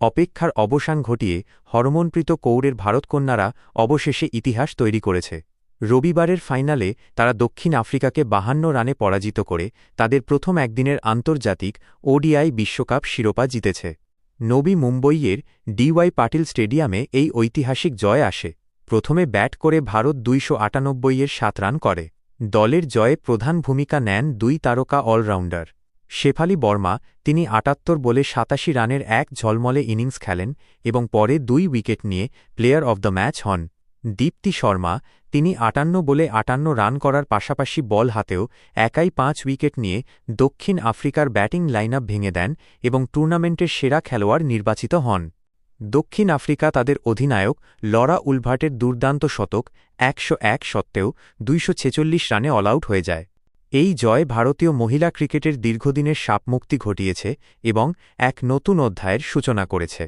অপেক্ষার অবসান ঘটিয়ে হরমনপ্রীত কৌরের ভারতকন্যারা অবশেষে ইতিহাস তৈরি করেছে। রবিবারের ফাইনালে তারা দক্ষিণ আফ্রিকাকে বাহান্ন রানে পরাজিত করে তাদের প্রথম একদিনের আন্তর্জাতিক ওডিআই বিশ্বকাপ শিরোপা জিতেছে। নবী মুম্বইয়ের ডিওয়াই পাটিল স্টেডিয়ামে এই ঐতিহাসিক জয় আসে। প্রথমে ব্যাট করে ভারত দুইশো আটানব্বইয়ের সাত রান করে। দলের জয়ে প্রধান ভূমিকা নেন দুই তারকা অলরাউন্ডার। শেফালি বর্মা, তিনি আটাত্তর বলে সাতাশি রানের এক ঝলমলে ইনিংস খেলেন এবং পরে দুই উইকেট নিয়ে প্লেয়ার অব দ্য ম্যাচ হন। দীপ্তি শর্মা, তিনি আটান্ন বলে আটান্ন রান করার পাশাপাশি বল হাতেও একাই পাঁচ উইকেট নিয়ে দক্ষিণ আফ্রিকার ব্যাটিং লাইনআপ ভেঙে দেন এবং টুর্নামেন্টের সেরা খেলোয়াড় নির্বাচিত হন। দক্ষিণ আফ্রিকা তাদের অধিনায়ক লরা উলভার্টের দুর্দান্ত শতক একশো এক সত্ত্বেও দুইশ ছেচল্লিশ রানে অলআউট হয়ে যায়। এই জয় ভারতীয় মহিলা ক্রিকেটের দীর্ঘদিনের সাপমুক্তি ঘটিয়েছে এবং এক নতুন অধ্যায়ের সূচনা করেছে।